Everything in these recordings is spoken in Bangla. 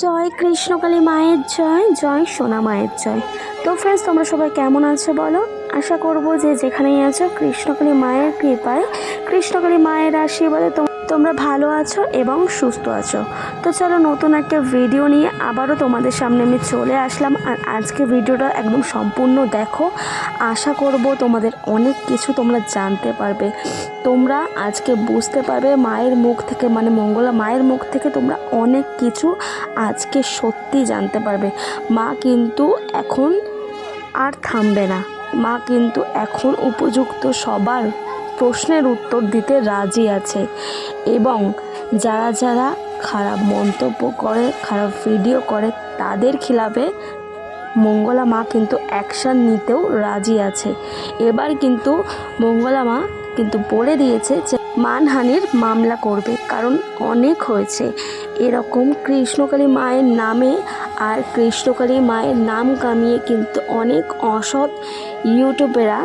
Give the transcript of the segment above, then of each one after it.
জয় কৃষ্ণকালী মায়ের জয় জয় সোনা মায়ের জয়। তো ফ্রেন্ডস তোমরা সবাই কেমন আছো বলো? আশা করব যে যেখানেই আছো কৃষ্ণকালী মায়ের কৃপায়। কৃষ্ণকালী মায়ের আশীর্বাদে তোম- তোমরা ভালো আছো এবং সুস্থ আছো। তো চলো নতুন একটা ভিডিও নিয়ে আবারও তোমাদের সামনে আমি চলে আসলাম। আর আজকে ভিডিওটা একদম সম্পূর্ণ দেখো। আশা করব তোমাদের অনেক কিছু তোমরা জানতে পারবে। তোমরা আজকে বুঝতে পারবে মায়ের মুখ থেকে মানে মঙ্গলা মায়ের মুখ থেকে তোমরা অনেক কিছু আজকে সত্যি জানতে পারবে। মা কিন্তু এখন আর থামবে না। মা কিন্তু এখন উপযুক্ত সবার প্রশ্নের উত্তর দিতে রাজি আছে এবং যারা যারা খারাপ মন্তব্য করে, খারাপ ভিডিও করে, তাদের খিলাফে মঙ্গলা মা কিন্তু অ্যাকশান নিতেও রাজি আছে। এবার কিন্তু মঙ্গলা মা কিন্তু বলে দিয়েছে যে মানহানির মামলা করবে, কারণ অনেক হয়েছে। এরকম কৃষ্ণকালী মায়ের নামে আর কৃষ্ণকালী মায়ের নাম কামিয়ে কিন্তু অনেক অসৎ ইউটিউবেরা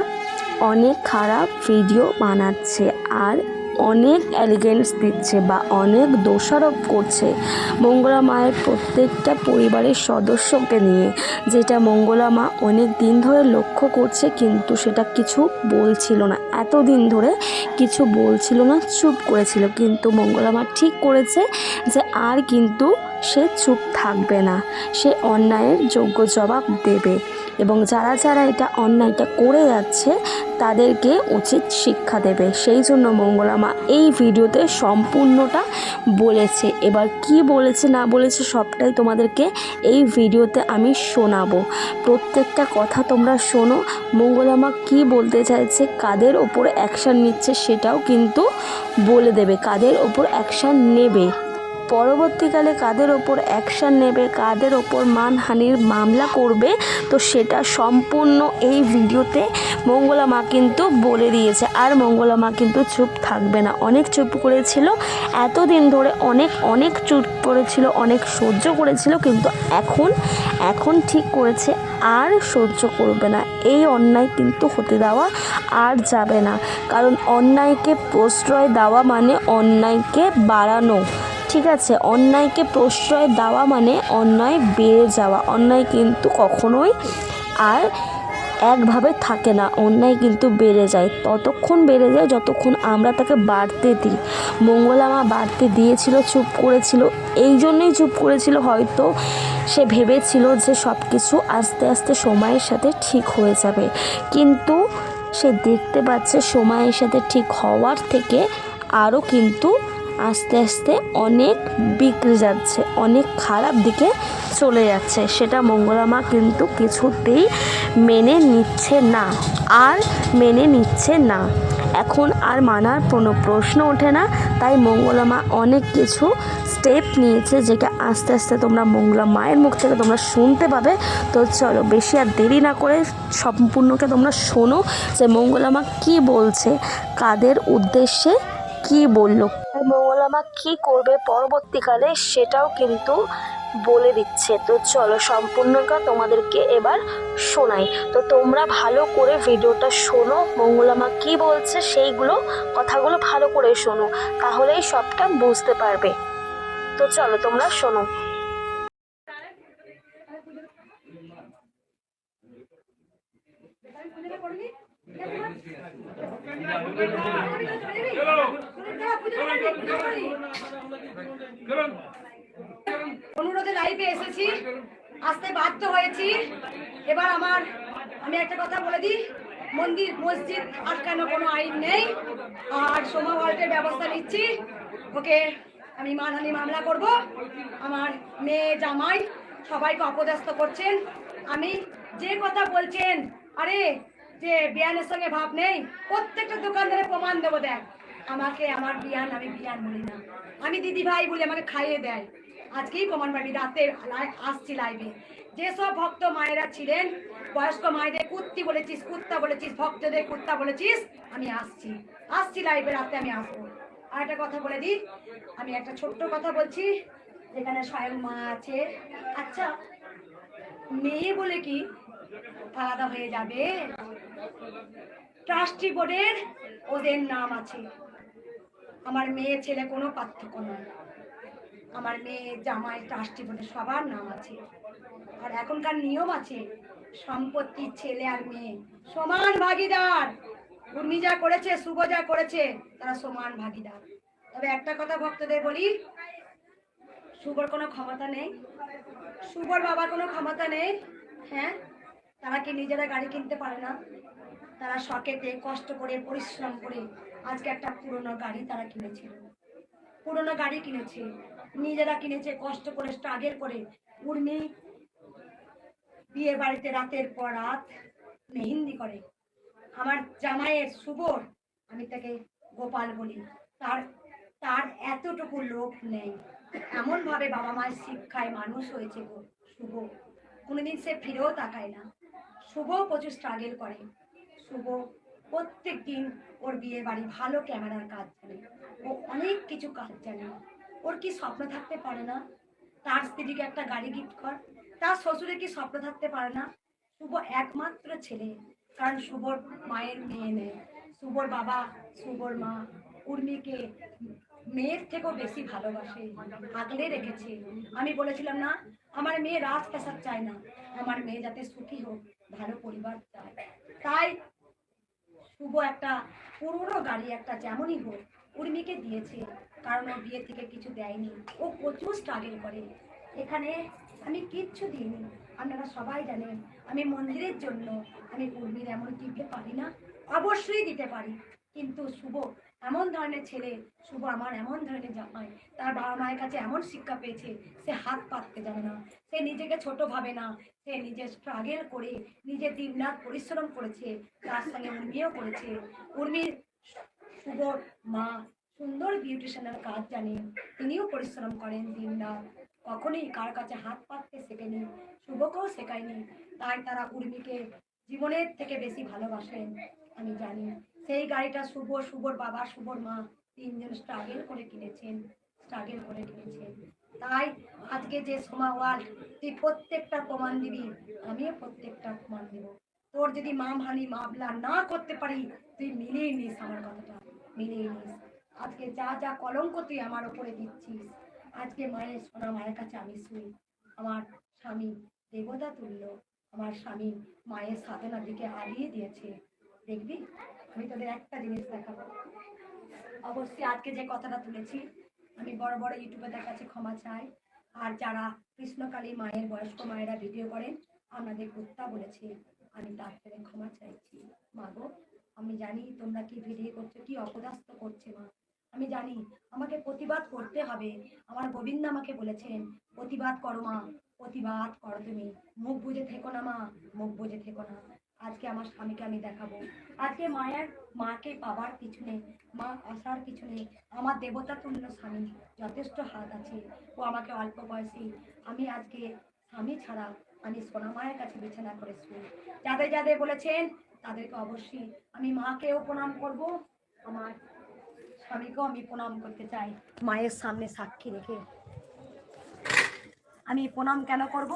অনেক খারাপ ভিডিও বানাচ্ছে আর অনেক অ্যালিগেন্স দিচ্ছে বা অনেক দোষারোপ করছে মঙ্গলা মায়ের প্রত্যেকটা পরিবারের সদস্যকে নিয়ে। যেটা মঙ্গলা মা অনেক দিন ধরে লক্ষ্য করছে কিন্তু সেটা কিছু বলছিল না। এত দিন ধরে কিছু বলছিল না, চুপ করেছিল। কিন্তু মঙ্গলা মা ঠিক করেছে যে আর কিন্তু সে চুপ থাকবে না। সে অন্যায়ের যোগ্য জবাব দেবে। এবং যারা যারা এটা অন্যায়টা করে যাচ্ছে, তাদেরকে উচিত শিক্ষা দেবে। সেই জন্য মঙ্গলা মা এই ভিডিওতে সম্পূর্ণটা বলেছে। এবার কি বলেছে, না বলেছে, সবটাই তোমাদেরকে এই ভিডিওতে আমি শোনাবো। প্রত্যেকটা কথা তোমরা শোনো। মঙ্গলা মা কী বলতে চাইছে, কাদের ওপর অ্যাকশান নিচ্ছে সেটাও কিন্তু বলে দেবে। কাদের ওপর অ্যাকশান নেবে? পরবর্তীকালে কাদের ওপর অ্যাকশান নেবে, কাদের ওপর মানহানির মামলা করবে, তো সেটা সম্পূর্ণ এই ভিডিওতে মঙ্গলা মা কিন্তু বলে দিয়েছে। আর মঙ্গলা মা কিন্তু চুপ থাকবে না। অনেক চুপ করেছিল, এতদিন ধরে অনেক অনেক চুপ করেছিল, অনেক সহ্য করেছিল, কিন্তু এখন এখন ঠিক করেছে, আর সহ্য করবে না। এই অন্যায় কিন্তু হতে দেওয়া আর যাবে না। কারণ অন্যায়কে প্রশ্রয় দেওয়া মানে অন্যায়কে বাড়ানো। ঠিক আছে, অন্যায়কে প্রশ্রয় দেওয়া মানে অন্যায় বেড়ে যাওয়া। অন্যায় কিন্তু কখনোই আর একভাবে থাকে না, অন্যায় কিন্তু বেড়ে যায়। ততক্ষণ বেড়ে যায় যতক্ষণ আমরা তাকে বাড়তে দিই। মঙ্গলামা বাড়তে দিয়েছিল, চুপ করেছিল। এই জন্যই চুপ করেছিল, হয়তো সে ভেবেছিল যে সব কিছু আস্তে আস্তে সময়ের সাথে ঠিক হয়ে যাবে। কিন্তু সে দেখতে পাচ্ছে সময়ের সাথে ঠিক হওয়ার থেকে আরও কিন্তু আস্তে আস্তে অনেক বিগড়ে যাচ্ছে, অনেক খারাপ দিকে চলে যাচ্ছে। সেটা মঙ্গলামা কিন্তু কিছুতেই মেনে নিচ্ছে না, আর মেনে নিচ্ছে না। এখন আর মানার কোনো প্রশ্ন ওঠে না, তাই মঙ্গলামা অনেক কিছু স্টেপ নিয়েছে যেটা আস্তে আস্তে তোমরা মঙ্গলা মায়ের মুখ থেকে তোমরা শুনতে পাবে। তো চলো, বেশি আর দেরি না করে সম্পূর্ণকে তোমরা শোনো যে মঙ্গলামা কি বলছে, কাদের উদ্দেশ্যে কি বলল। আর মঙ্গলামা কি করবে পরবর্তীকালে সেটাও কিন্তু বলে দিচ্ছে। তো চলো সম্পূর্ণটা তোমাদেরকে এবার শোনাই। তো তোমরা ভালো করে ভিডিওটা শোনো, মঙ্গলামা কি বলছে সেইগুলো কথাগুলো ভালো করে শোনো, তাহলেই সবটা বুঝতে পারবে। তো চলো তোমরা শোনো। অনুরোধে লাইভে এসেছি, আসতে বাধ্য হয়েছি। এবার আমার, আমি একটা কথা বলে দিই, মন্দির, মসজিদ আটকানো কোনো আইন নেই। আর সোমা ওয়ার্ল্ডের ব্যবস্থা নিচ্ছি। ওকে আমি মানহানি মামলা করব। আমার মেয়ে জামাই সবাইকে অপদস্থ করছেন। আমি যে কথা বলছেন, আরে যে বিয়ানের সঙ্গে ভাব নেই, প্রত্যেকটা দোকানদারে প্রমাণ দেবো, দেখ। আমাকে আমার বিয়ান, আমি বিয়ান বলি না। আমি দিদি ভাই বলে আমাকে খাইয়ে দেয়। আজকেই প্রমাণ পাবি রাতে আসছি লাইভে যেসব ভক্ত মায়েরা ছিলেন, বয়স্ক মায়েদের কুত্তি বলেছিস, কুত্তা বলেছিস, ভক্তদের কুত্তা বলেছিস, আমি আসছি। আসছি লাইভে রাতে আমি আসব। আর একটা কথা বলে দিই, আমি একটা ছোট্ট কথা বলছি যেখানে স্বয়ং মা আছে। আচ্ছা মেয়ে বলে কি? আলাদা হয়ে যাবে। ট্রাস্টি বোর্ডের ওদের নাম আছে। আমার মেয়ে, ছেলে কোনো পার্থক্য নয়। আমার মেয়ে, জামাই, ট্রাস্টি বোর্ডের সবার নাম আছে। আর এখনকার নিয়ম আছে সম্পত্তির ছেলে আর মেয়ে সমান ভাগিদার। উর্মি যা করেছে, শুভ যা করেছে, তারা সমান ভাগিদার। তবে একটা কথা ভক্তদের বলি, শুভর কোনো ক্ষমতা নেই। শুভর বাবার কোনো ক্ষমতা নেই। হ্যাঁ? তারা কি নিজেরা গাড়ি কিনতে পারে না? তারা শখেতে কষ্ট করে, পরিশ্রম করে আজকে একটা পুরনো গাড়ি তারা কিনেছিল পুরনো গাড়ি কিনেছে। নিজেরা কিনেছে, কষ্ট করে স্ট্রাগেল করে। উর্মি বিয়ে বাড়িতে রাতের পর রাত মেহেন্দি করে। আমার জামাইয়ের শুভর আমি তাকে গোপাল বলি। তার তার এতটুকু লোক নেই। এমনভাবে বাবা মায়ের শিক্ষায় মানুষ হয়েছে গো, শুভ। কোনোদিন সে ফিরেও তাকায় না। শুভ প্রচুর স্ট্রাগল করে। শুভ প্রত্যেক দিন ওর বিয়ে বাড়ি ভালো ক্যামেরার কাজ জানে। ও অনেক কিছু কাজ জানে। ওর কি স্বপ্ন থাকতে পারে না? তার স্ত্রীকে একটা গাড়ি গিফট কর। তার শ্বশুরে কি স্বপ্ন থাকতে পারে না? শুভ একমাত্র ছেলে, কারণ শুভর মায়ের মেয়ে নেই। শুভর বাবা, শুভর মা, উর্মিকে মেয়ের থেকেও বেশি ভালোবাসে, আগলে রেখেছে। আমি বলেছিলাম না, আমার মেয়ে রাজ পেশার চায় না। আমার মেয়ে যাতে সুখী হোক। ভালো পরিবার চায়। তাই শুভ একটা পুরনো গাড়ি একটা যেমনই হোক উর্মিকে দিয়েছে, কারণ ও বিয়ে থেকে কিছু দেয়নি। ও প্রচুর স্ট্রাগল করে। এখানে আমি কিচ্ছু দিইনি। আপনারা সবাই জানেন, আমি মন্দিরের জন্য আমি উর্মির এমন দিতে পারি না। অবশ্যই দিতে পারি। কিন্তু শুভ এমন ধরনের ছেলে, শুভ আমার এমন ধরনের জামাই। তার বাবা মায়ের কাছে এমন শিক্ষা পেয়েছে, সে হাত পাততে জানে না। সে নিজেকে ছোট ভাবে না, সে নিজে স্ট্রাগল করে, নিজে দিনরাত পরিশ্রম করেছে, তার সঙ্গে উর্মিও করেছে। উর্মির শুভ মা সুন্দর বিউটিশিয়ানের কাজ জানেন তিনিও পরিশ্রম করেন দিনরাত কখনোই কার কাছে হাত পাততে শেখেনি, শুভকেও শেখায়নি। তাই তারা উর্মিকে জীবনের থেকে বেশি ভালোবাসেন, আমি জানি। সেই গাড়িটা শুভ শুভর বাবা শুভর মা তিনজন স্ট্রাগল করে কিনেছেন স্ট্রাগল করে কিনেছেন। তাই আজকে যে সোমা ওয়ার্ল্ড, তুই প্রত্যেকটা প্রমাণ দিবি, আমিও প্রত্যেকটা প্রমাণ দেব। তোর যদি মা ভানি মামলা না করতে পারি, তুই মিলিয়ে নিস আমার কথাটা, মিলিয়ে নিস। আজকে যা যা কলঙ্ক তুই আমার ওপরে দিচ্ছিস, আজকে মায়ের সোনা, মায়ের কাছে আমি শুই। আমার স্বামী দেবতা তুল্য, আমার স্বামী মায়ের সাধনার দিকে হারিয়ে দিয়েছে। দেখবি? আমি তোদের একটা জিনিস দেখাবো। অবশ্যই আজকে যে কথাটা তুলেছি, আমি বড় বড় ইউটিউবারদের কাছে ক্ষমা চাই। আর যারা কৃষ্ণকালী মায়ের, বয়স্ক মায়েরা ভিডিও করেন আপনাদের কুত্তা বলেছে, আমি তার থেকে ক্ষমা চাইছি। মা গো, আমি জানি তোমরা কি ভিডিও করছ, কি অপদাস্ত করছে মা। আমি জানি আমাকে প্রতিবাদ করতে হবে। আমার গোবিন্দ আমাকে বলেছেন, প্রতিবাদ করো মা, প্রতিবাদ করো তুমি। মুখ বুঝে থেকো না মা, মুখ বুঝে থেকো না। আজকে আমার স্বামীকে আমি দেখাবো। আজকে মায়ের, মাকে পাবার পিছনে, মা আসার পিছনে, আমার দেবতা তুল্য স্বামী যথেষ্ট হাত আছে। ও আমাকে অল্প বয়সী আমি আজকে স্বামী ছাড়া আমি সোনা মায়ের কাছে বিছানা করে যাদের যাদের বলেছেন, তাদেরকে অবশ্যই আমি মাকেও প্রণাম করব। আমার স্বামীকেও আমি প্রণাম করতে চাই। মায়ের সামনে সাক্ষী রেখে। আমি প্রণাম কেন করব?